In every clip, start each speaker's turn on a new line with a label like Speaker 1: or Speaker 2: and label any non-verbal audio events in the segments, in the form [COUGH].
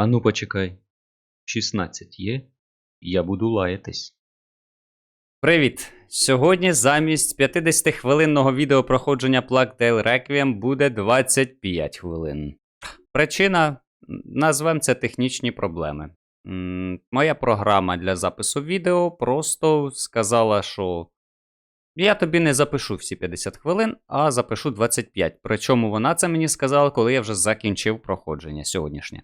Speaker 1: Ану почекай. 16 є? Я буду лаятись.
Speaker 2: Привіт! Сьогодні замість 50-хвилинного відео проходження Plague Requiem буде 25 хвилин. Причина назвем це технічні проблеми. Моя програма для запису відео просто сказала, що я тобі не запишу всі 50 хвилин, а запишу 25. Причому вона це мені сказала, коли я вже закінчив проходження сьогоднішнє.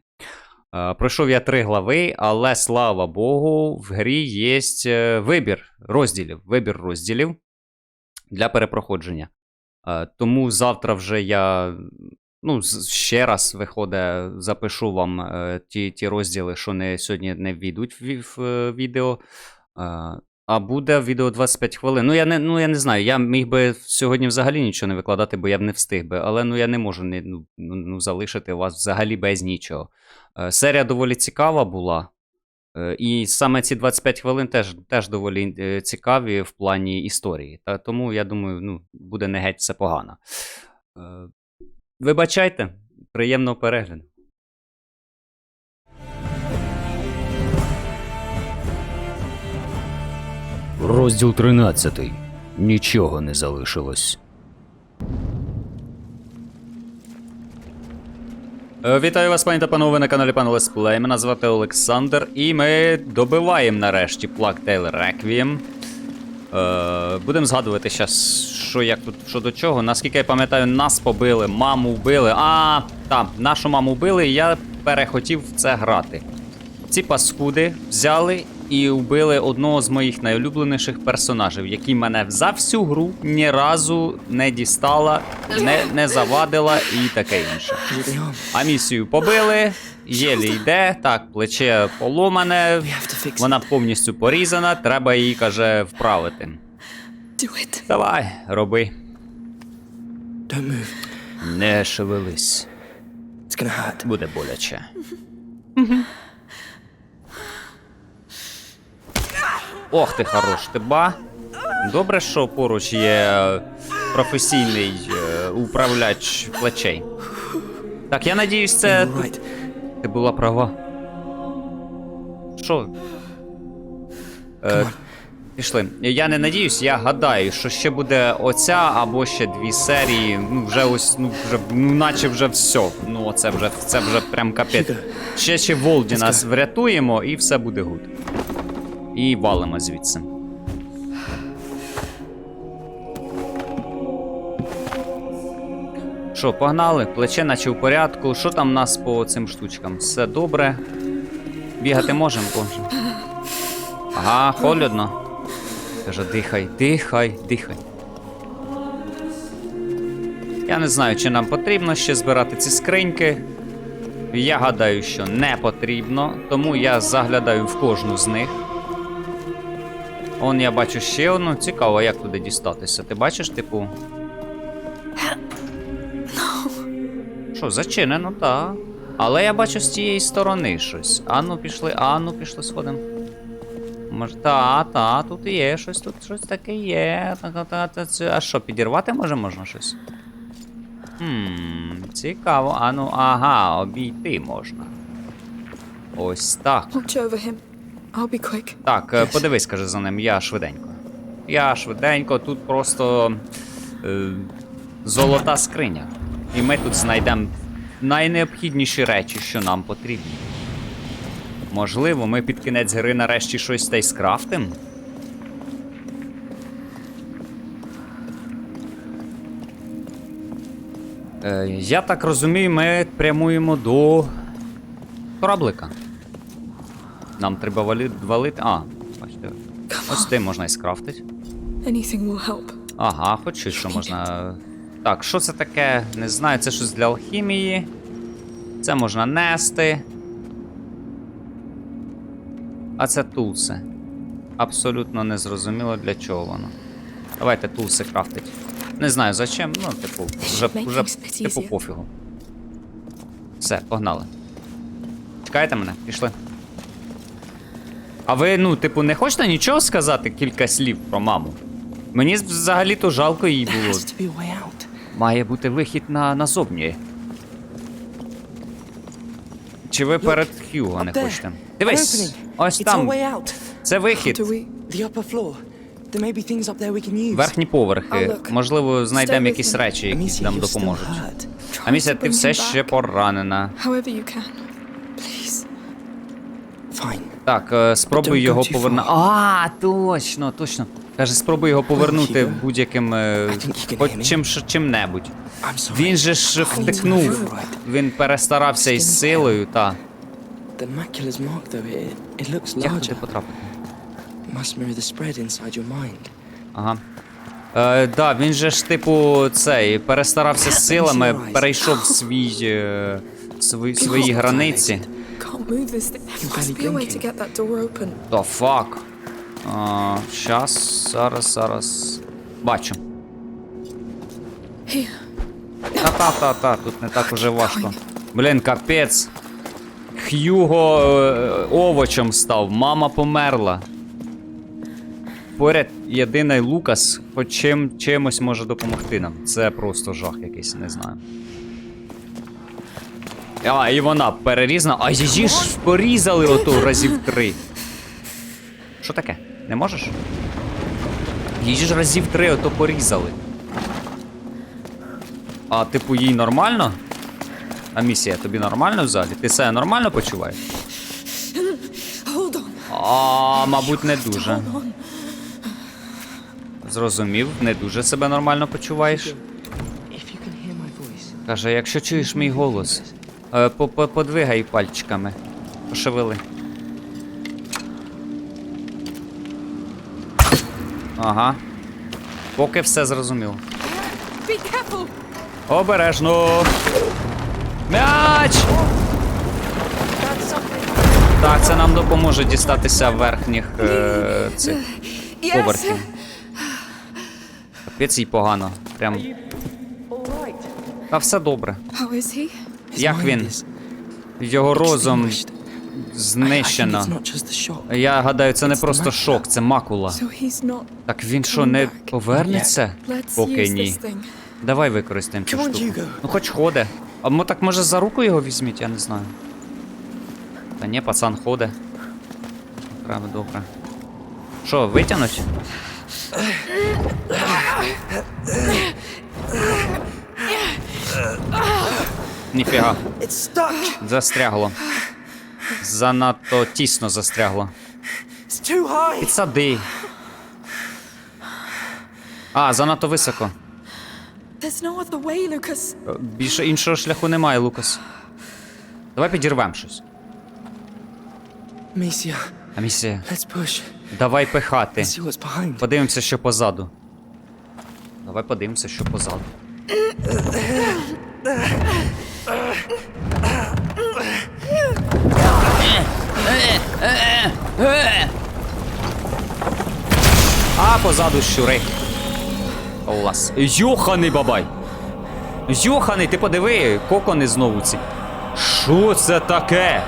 Speaker 2: Е, Пройшов я три глави, але слава Богу, в грі є вибір розділів. Вибір розділів для перепроходження. Е, Тому завтра вже я ну, ще раз виходить, запишу вам е, ті, ті розділи, що не, сьогодні не війдуть в, ві- в е, відео. А буде відео 25 хвилин. Ну я не, ну, я не знаю. Я міг би сьогодні взагалі нічого не викладати, бо я б не встиг би. Але ну, я не можу не, ну, ну, ну, залишити вас взагалі без нічого. Е, Серія доволі цікава була. Е, І саме ці 25 хвилин теж, теж доволі е, цікаві в плані історії. Та тому я думаю, ну, буде не геть все погано. Е, Вибачайте, приємного перегляду.
Speaker 1: Розділ 13. Нічого не залишилось.
Speaker 2: Е, Вітаю вас, пані та панове, на каналі Пан Лесплей. Мене звати Олександр, і ми добиваємо нарешті Tale Requiem. Е, будемо згадувати зараз, що як тут, що до чого. Наскільки я пам'ятаю, нас побили, маму вбили. А, так, нашу маму вбили, і я перехотів в це грати. Ці паскуди взяли і вбили одного з моїх найулюбленіших персонажів, який мене за всю гру ні разу не дістала, не, не завадила і таке інше. А місію побили, єлі йде, так, плече поломане, вона повністю порізана, треба її, каже, вправити. Давай, роби. Не шевелись, буде боляче. Ох ти хорош, ти ба. Добре, що поруч є е, професійний е, управляч плечей. Так, я надіюсь, це. Ти була права. Що? Е, пішли. Я не надіюсь, я гадаю, що ще буде оця або ще дві серії. Ну, вже ось, ну, вже, ну, наче вже все. Ну, оце вже, це вже прям капець. Ще ще Волді нас врятуємо і все буде гуд. І валимо звідси. Що, погнали? Плече наче в порядку. Що там в нас по цим штучкам? Все добре. Бігати можемо, боже. Ага, холодно. Каже, дихай, дихай, дихай. Я не знаю, чи нам потрібно ще збирати ці скриньки. Я гадаю, що не потрібно, тому я заглядаю в кожну з них. Он я бачу ще одну. Цікаво, як туди дістатися. Ти бачиш, типу. Що, зачинено, так. Але я бачу з тієї сторони щось. Ану, пішли, ану, пішли сходимо. Може, та, та, тут є щось, тут щось таке є. Та, та, та, та, А що, підірвати може можна щось? Хм, цікаво. Ану, ага, обійти можна. Ось так.
Speaker 3: I'll be quick.
Speaker 2: Так, е, подивись, каже за ним, я швиденько. Я швиденько, тут просто е, золота скриня. І ми тут знайдемо найнеобхідніші речі, що нам потрібні. Можливо, ми під кінець гри нарешті щось та й скрафтим? Е, я так розумію, ми прямуємо до кораблика. Нам треба вали... валити. А, бачите. Ось ти можна і скрафтити. Ага, хоч щось, що можна. Так, що це таке? Не знаю, це щось для алхімії. Це можна нести. А це тулси. Абсолютно незрозуміло для чого воно. Давайте тулси крафтить. Не знаю зачем, ну, типу, вже, вже типу пофігу. Все, погнали. Чекайте мене, пішли. А ви, ну, типу, не хочете нічого сказати кілька слів про маму? Мені взагалі-то жалко їй було. Має бути вихід на назовні. Чи ви перед Хьюго не хочете? Дивись, ось там. Це вихід. Верхні поверхи. Можливо, знайдемо якісь речі, які нам допоможуть. Аміся, ти все ще поранена. Так, е, спробуй його повернути. А, точно, точно. Каже, спробуй його повернути будь-яким. е, чим чим-небудь. Він же ж втикнув. Він перестарався із силою, та. Як туди потрапити? Ага. Е, да, він же ж, типу, цей, перестарався з силами, перейшов свій, е, свої, свої границі.
Speaker 3: Can't move this thing. There must be a way to get that door open.
Speaker 2: The fuck? А, щас, зараз, зараз. Бачу. Та-та-та-та, тут не так уже важко. Блін, капець. Х'юго е, овочем став, мама померла. Поряд єдиний Лукас, хоч чим, чимось може допомогти нам. Це просто жах якийсь, не знаю. А, і вона перерізана. А її ж порізали ото разів три. Що таке? Не можеш? Її ж разів три ото порізали. А типу їй нормально? А місія, тобі нормально в залі? Ти себе нормально почуваєш? А, мабуть, не дуже. Зрозумів, не дуже себе нормально почуваєш. Каже, якщо чуєш мій голос, по- по- подвигай пальчиками. Пошевели. Ага. Поки все зрозумів. Обережно. М'яч! Так, це нам допоможе дістатися верхніх е, цих поверхів. Капець їй погано. Прям. Та все добре. Як він? Його розум знищено. Я гадаю, це не просто шок, це макула. Так він що, не повернеться? Поки ні. Давай використаємо цю штуку. Ну хоч ходе. А мо так може за руку його візьміть, я не знаю. Та ні, пацан ходе. Треба добре. Що, витягнуть? Ніфіга, застрягло. Занадто тісно застрягло. Підсади. А, занадто високо. Е, Більше іншого шляху немає, Лукас. Давай підірвемо щось.
Speaker 4: Amicia,
Speaker 2: А місія, давай пихати. Подивимося, що позаду. Давай подивимося, що позаду. А позаду щури. Олас. Йоханий бабай. Йоханий, ти подиви, кокони знову ці. Що це таке?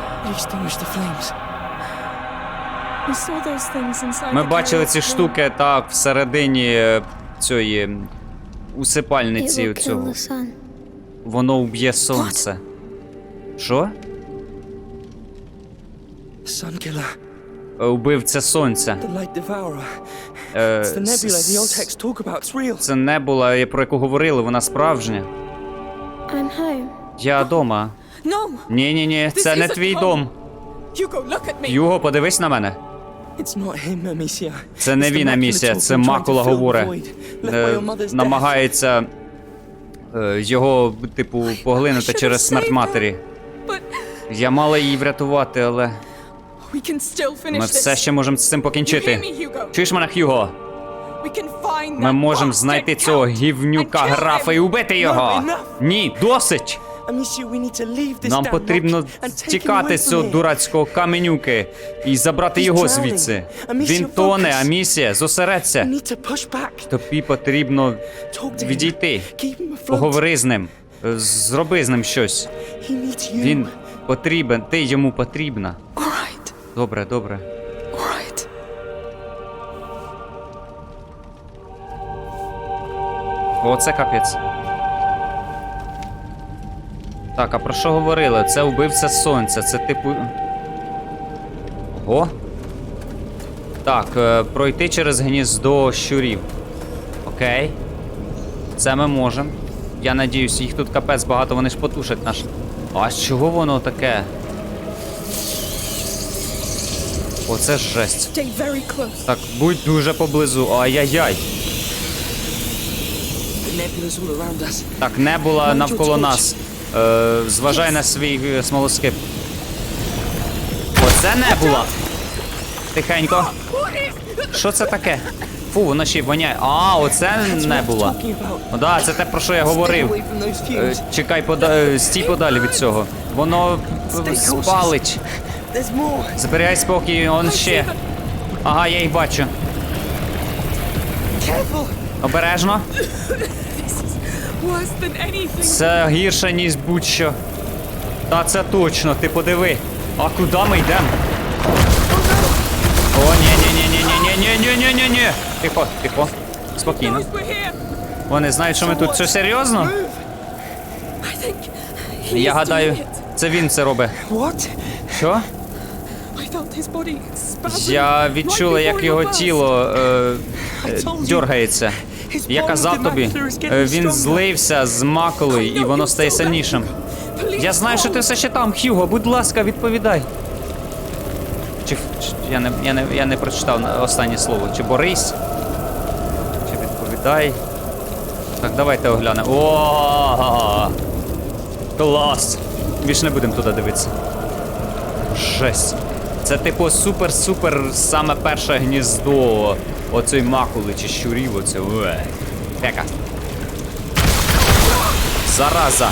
Speaker 2: Ми бачили ці штуки так всередині е, цієї усипальниці цього. Воно вб'є сонце. Що?
Speaker 4: Sun killer.
Speaker 2: Е, Убивця сонця. Е. Це не була, про яку говорили, вона справжня.
Speaker 5: I'm home.
Speaker 2: Я дома.
Speaker 3: No!
Speaker 2: Ні, ні, ні, це не твій дом. Юго, подивись на мене.
Speaker 4: It's not him, Amicia.
Speaker 2: Це не він, Амісія, це макула говорить. Е. Намагається е, його, типу,
Speaker 3: поглинуто
Speaker 2: через смерть матері. Я мала її врятувати, але ми все ще можемо з цим покінчити. Чуєш мене,
Speaker 3: find
Speaker 2: Ми можемо знайти цього гівнюка графа і убити його. Ні, досить. Нам потрібно тікати з цього дурацького каменюки і забрати його звідси. Він тоне, а місія, зосередься. Тобі потрібно відійти. Поговори з ним. Е, Зроби з ним щось. Він потрібен, ти йому потрібна. Добре, добре. Оце капець. Так, а про що говорили? Це вбивця сонця, це типу. Ого. Так, е, пройти через гніздо щурів. Окей. Це ми можемо. Я надіюсь, їх тут капець багато, вони ж потушать наш. А з чого воно таке? Оце ж жесть. Так, будь дуже поблизу. Ай-яй-яй. Так, не була навколо нас. Е, зважай на свій е, смолоскип. Оце не була. Тихенько. Що це таке? Фу, воно ще й воняє. А, оце не була.
Speaker 4: Talking about.
Speaker 2: О, да, це те, про що я говорив. Е, чекай, пода... стій подалі від цього. Воно спалить. Зберігай спокій, он ще. Ага, я їх бачу. Обережно. Це гірше, ніж будь-що. Та це точно, ти подиви. А куди ми йдемо? О, ні, ні, ні, ні, ні, ні, ні, ні, ні, ні, ні. Тихо, тихо. Спокійно. Вони знають, що ми тут. Що серйозно? Я гадаю, це він це робить. Що? Я відчула, як його тіло е, е, дергається. Я казав тобі, е, він злився з макулою і воно стає сильнішим. Я знаю, що ти все ще там, Хьюго, будь ласка, відповідай. Чи, чи я, не, я, не, я не прочитав останнє слово. Чи борись? Чи відповідай? Так, давайте оглянемо. О! Клас! Більше не будемо туди дивитися. Жесть. Це типу супер-супер саме перше гніздо оцей макули чи щурів оце. Уе. Пека. Зараза.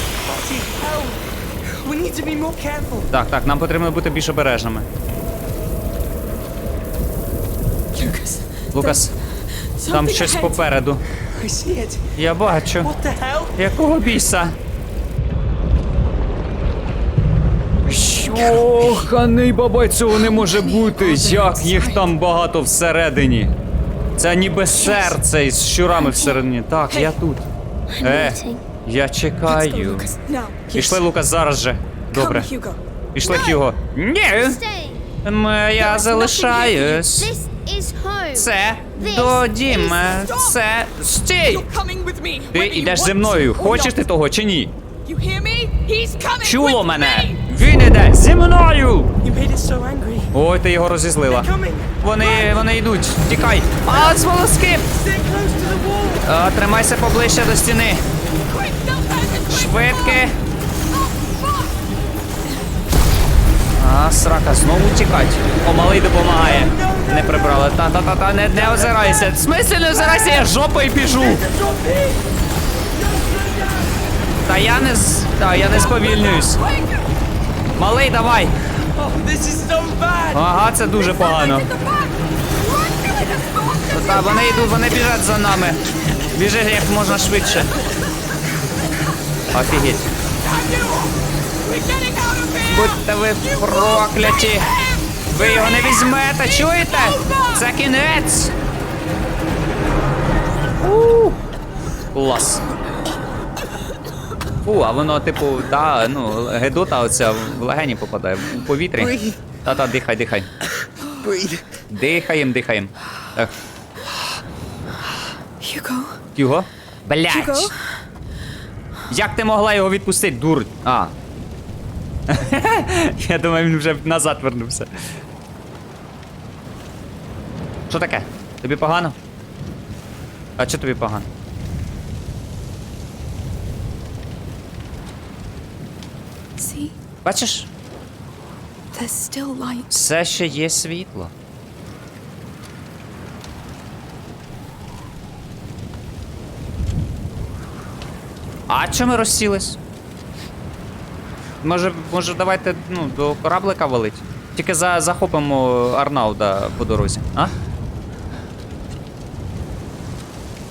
Speaker 2: Так, так, нам потрібно бути більш обережними. Лукас, там щось попереду. Я бачу. Якого біса? Оханий бабай, цього не може бути. Як їх там багато всередині. Це ніби серце із щурами всередині. Так, я тут. Е, я чекаю. Пішли, Лукас, зараз же. Добре. Пішли, Хьюго. Ні! Я залишаюсь. Це до Діма. Е, це стій! Ти йдеш зі мною. Хочеш ти того чи ні? Чуло мене! Він іде зі мною! Ой, ти його розізлила. Вони, вони йдуть. Тікай. А,
Speaker 4: wall.
Speaker 2: А, тримайся поближче до стіни.
Speaker 3: Oh.
Speaker 2: А, срака, знову тікать. О, малий допомагає. Не прибрали. Та-та-та-та, не, не озирайся. В смислі не озирайся, я жопою біжу. Та я не. Та я не сповільнююсь. Малий, давай! Ага, це дуже погано. Та вони йдуть, вони біжать за нами. Біжи як можна швидше. Офігеть. Будьте ви прокляті. Ви його не візьмете, чуєте? Це кінець. Клас. Фу, а воно, типу, та, ну, гедота оця в легені попадає, в повітрі. Та-та, дихай, дихай.
Speaker 4: Breathe.
Speaker 2: Дихаєм, дихаєм. Так,
Speaker 3: Hugo.
Speaker 2: Блять!
Speaker 3: Hugo.
Speaker 2: Як ти могла його відпустити, дур? А. [LAUGHS] Я думаю, він вже назад вернувся. Що таке? Тобі погано? А що тобі погано?
Speaker 3: See,
Speaker 2: Бачиш,
Speaker 3: there's still light.
Speaker 2: все ще є світло. А чому ми розсілись? Може, може, давайте ну, до кораблика валить? Тільки за, захопимо Арнауда по дорозі, а?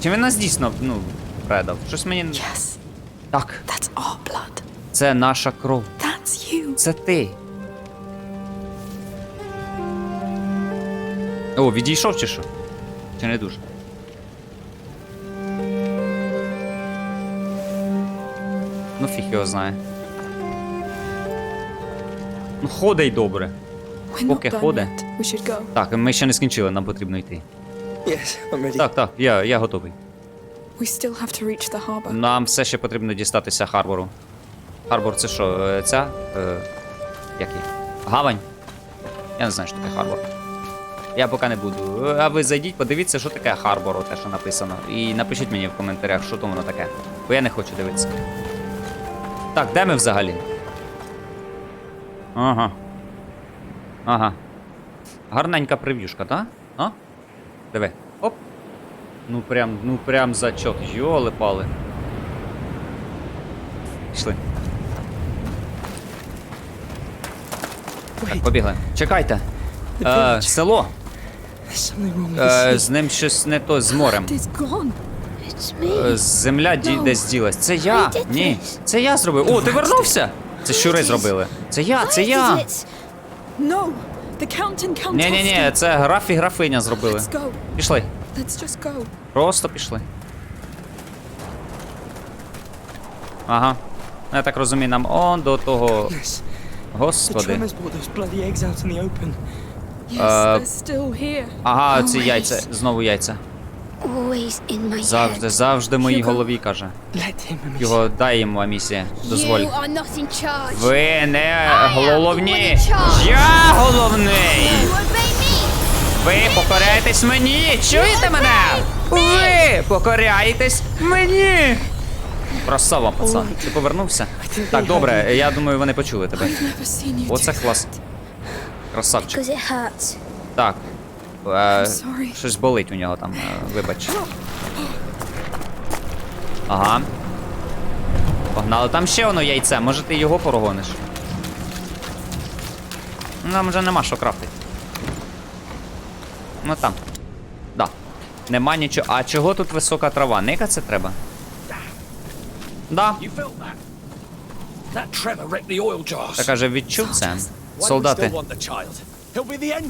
Speaker 2: Чи він нас дійсно ну, предав? Щось мені.
Speaker 3: Yes,
Speaker 2: Так,
Speaker 3: that's our blood.
Speaker 2: Це наша кров.
Speaker 3: That's you.
Speaker 2: Це ти. О, відійшов чи що? Чи не дуже? Ну, фіг його знає. Ну, ходай добре.
Speaker 3: Should go.
Speaker 2: Так, ми ще не скінчили, нам потрібно йти.
Speaker 4: Yes, I'm ready.
Speaker 2: Так, так, я, я готовий.
Speaker 3: We still have to reach the harbor.
Speaker 2: Нам все ще потрібно дістатися Харбору. Харбор це що, е, ця? Е, як? Гавань? Я не знаю, що таке Харбор. Я поки не буду. Е, А ви зайдіть, подивіться, що таке Харбор, те, що написано. І напишіть мені в коментарях, що то воно таке. Бо я не хочу дивитися. Так, де ми взагалі? Ага. Ага. Гарненька прев'юшка, так? А? Диви. Оп. Ну прям, ну прям зачот. Йоли пали. Пішли. Так, побігли. Чекайте. Е, село. Е, з ним щось не то з морем. Е, земля ді- десь ділась. Це я. Ні. Це я зробив. О, ти вернувся? Це щури зробили. Це я, це я. Ні, ні, ні, це граф і графиня зробили. Пішли. Просто пішли. Ага. Я так розумію, нам он до того. Господи.
Speaker 4: tremors brought those bloody eggs out in the open.
Speaker 3: Yes,
Speaker 2: Uh,
Speaker 3: they're still here.
Speaker 2: Ага, ці
Speaker 5: Always.
Speaker 2: яйця, знову яйця.
Speaker 5: Always in my
Speaker 2: Завжди,
Speaker 5: head.
Speaker 2: завжди в моїй голові каже. Його дай йому амісія. Дозволь. Ви не головні. Я головний. Ви покоряєтесь мені! Чуєте мене? Ви покоряєтесь мені! Красава, пацан. Ти повернувся? Так, добре, я думаю, вони почули тебе. Оце клас. Красавчик. Так. Е, щось болить у нього там, е, вибач. Ага. Погнали. Там ще воно яйце, може ти його порогониш? Нам вже нема що крафтити. Ну там. Да. Нема нічого. А чого тут висока трава? Ника це треба? Да.
Speaker 6: You felt that? That tremor wrecked the oil jars.
Speaker 2: Та каже, відчув це. Солдати.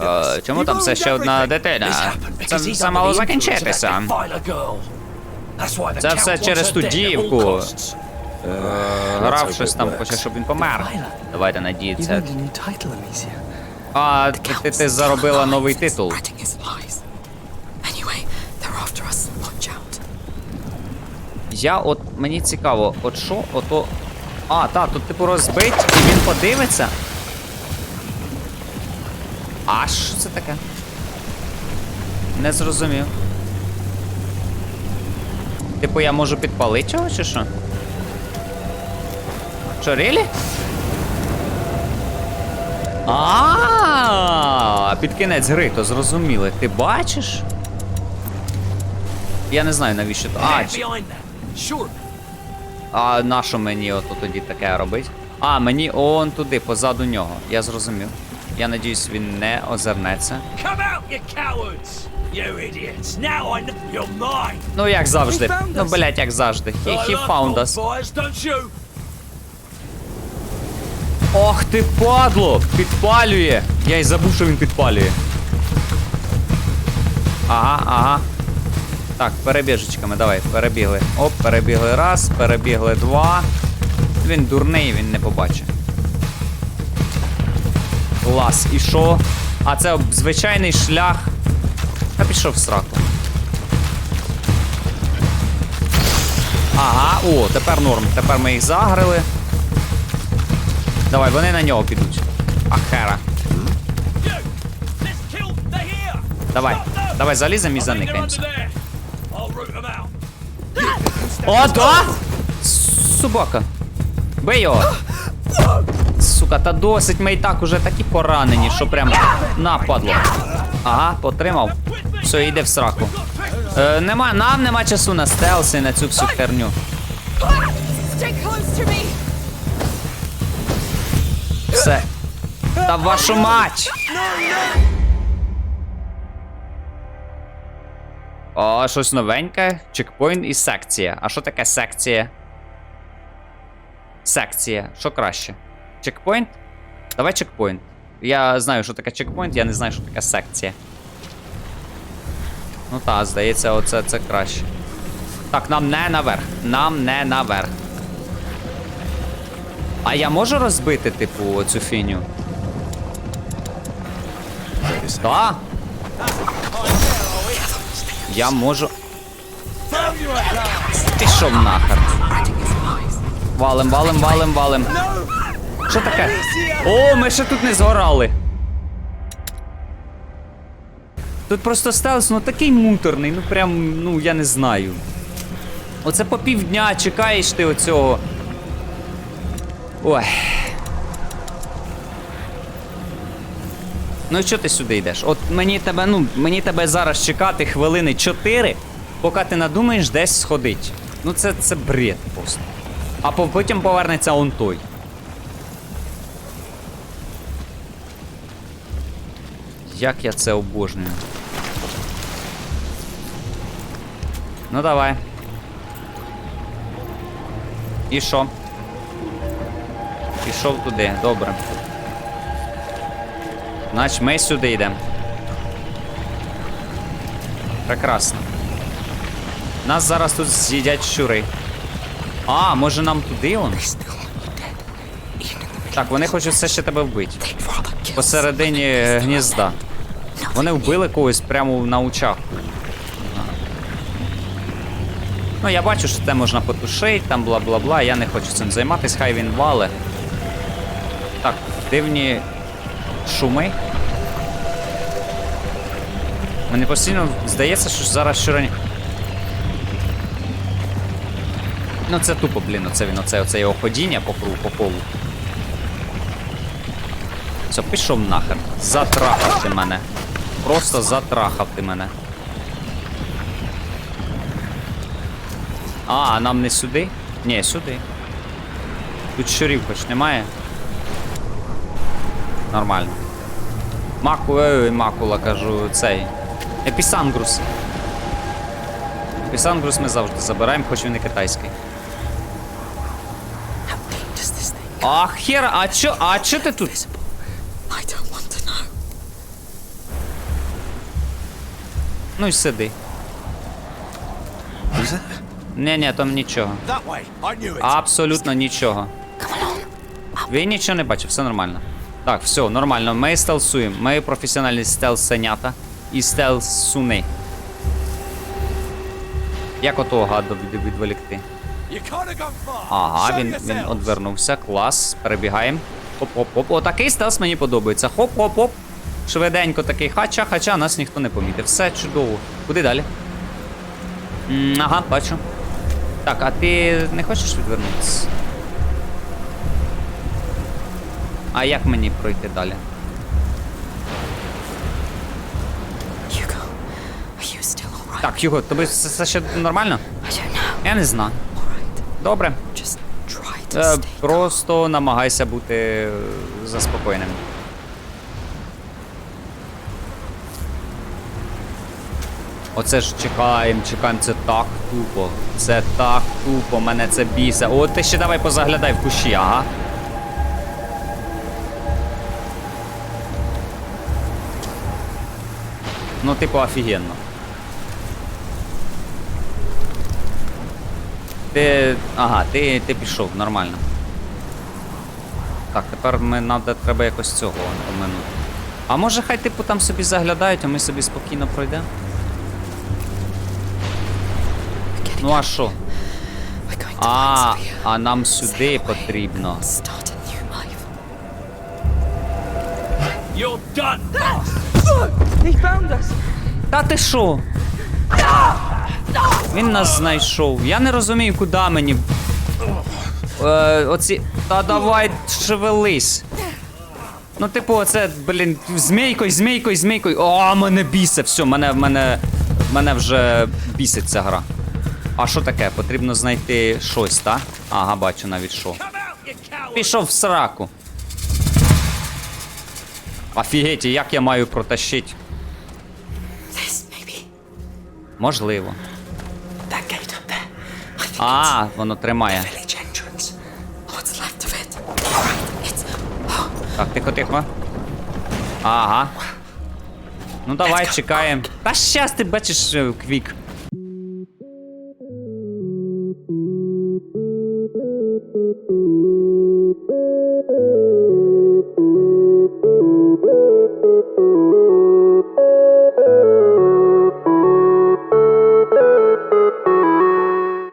Speaker 2: Е, чому там все ще одна дитина? Це
Speaker 6: under
Speaker 2: мало закінчитися. Це все через ту дівку. Е, Грав щось там, хоче, щоб він помер. Давайте надіятися. А ти, ти, ти заробила новий титул. Я от мені цікаво, от що, ото. А, так, тут типу розбить і він подивиться. А що це таке? Не зрозумів. Типу я можу підпалити його чи що? Що, рілі? А, під кінець гри, то зрозуміли. Ти бачиш? Я не знаю навіщо то. А,
Speaker 6: Sure.
Speaker 2: а на що мені ото тоді таке робить? А, мені он туди, позаду нього. Я зрозумів. Я надіюсь, він не озирнеться.
Speaker 6: Come out, you cowards! You idiots! Now I know you're mine!
Speaker 2: Ну, як завжди. Ну, блять, як завжди. He, he found us. Ох ти падло! Підпалює! Я й забув, що він підпалює. Ага, ага. Так, перебіжечками, давай, перебігли. Оп, перебігли раз, перебігли два. Він дурний, він не побачить. Клас, і що? А це звичайний шлях. Та пішов в сраку. Ага, о, тепер норм. Тепер ми їх загрили. Давай, вони на нього підуть. Ахера. Давай, давай заліземо і заникаємося. О, да? Собака. Бий його. Сука, та досить, ми і так уже такі поранені, що прям нападло. Ага, потримав. Все, йде в сраку. Е, нема, нам нема часу на стелси, на цю всю херню. Все. Та вашу мать! О, щось новеньке. Чекпоінт і секція. А що таке секція? Секція. Що краще? Чекпоінт? Давай чекпоінт. Я знаю, що таке чекпоінт, я не знаю, що таке секція. Ну так, здається, оце це краще. Так, нам не наверх. Нам не наверх. А я можу розбити, типу, цю фіню? Так? Я можу. Пішов нахер. Валим, валим, валим, валим. Що таке? О, ми ще тут не згорали. Тут просто стелс, ну такий муторний, ну прям, ну я не знаю. Оце по півдня чекаєш ти оцього. Ой. Ну що ти сюди йдеш? От мені тебе, ну, мені тебе зараз чекати хвилини 4, поки ти надумаєш десь сходить. Ну це, це бред просто. А потім повернеться он той. Як я це обожнюю. Ну давай. І що? Пішов туди, добре. Значить, ми сюди йдемо. Прекрасно. Нас зараз тут з'їдять щури. А, може нам туди он? Так, вони хочуть все ще тебе вбити. Посередині гнізда. Вони вбили когось прямо на очах. Ну, я бачу, що це можна потушити, там бла-бла-бла. Я не хочу цим займатися, хай він вале. Так, дивні шуми. Мені постійно здається, що зараз щорані. Ну це тупо, блін, оце він, оце, оце його ходіння по кругу, по колу. Все, пішов нахер. Затрахав ти мене. Просто затрахав ти мене. А, а нам не сюди? Ні, сюди. Тут щурів хоч немає. Нормально. Маку, ей, макула, кажу, цей. Епісангрус. Епісангрус ми завжди забираємо, хоч він і китайський.
Speaker 3: Does this
Speaker 2: А хер, а чо, а чо ти тут? Ну і сиди. Ні, ні, там нічого. Абсолютно нічого. Він нічого не бачив, все нормально. Так, все, нормально. Ми стелсуємо. Ми професіональні стелсенята і стелсуни. Як отого гаду відволікти? Ага, він, він одвернувся. Клас. Перебігаємо. Хоп-хоп-хоп. Отакий стелс мені подобається. Хоп-хоп-хоп. Швиденько такий хача, хача, нас ніхто не помітив. Все чудово. Куди далі? М, ага, бачу. Так, а ти не хочеш відвернутися? А як мені пройти далі? Так, Юго, тобі все, все ще нормально? Я не знаю. Добре. Е, просто намагайся бути заспокоєним. Оце ж чекаємо, чекаємо, це так тупо. Це так тупо, мене це біса. О, ти ще давай позаглядай в кущі, ага. Ну, типу, офігенно. Ти. Ага, ти, ти пішов, нормально. Так, тепер ми надо, треба якось цього оминути. А може хай типу там собі заглядають, а ми собі спокійно пройдемо? Ну а що? А, а нам сюди потрібно.
Speaker 6: You're done.
Speaker 4: He found.
Speaker 2: Та ти що? Він нас знайшов. Я не розумію, куди мені. Е, оці. Та давай шевелись. Ну, типу, оце, блін, змійкою, змійкою, змійкою. О, мене бісе, все, мене, мене, мене вже бісить ця гра. А що таке? Потрібно знайти щось, так? Ага, бачу навіть що. Пішов в сраку. Офігеть, як я маю протащити? Можливо. А, воно тримає.
Speaker 3: Oh,
Speaker 2: Так, тихо, тихо. Ага. Ну давай, чекаємо. Та щас ти бачиш е, квік.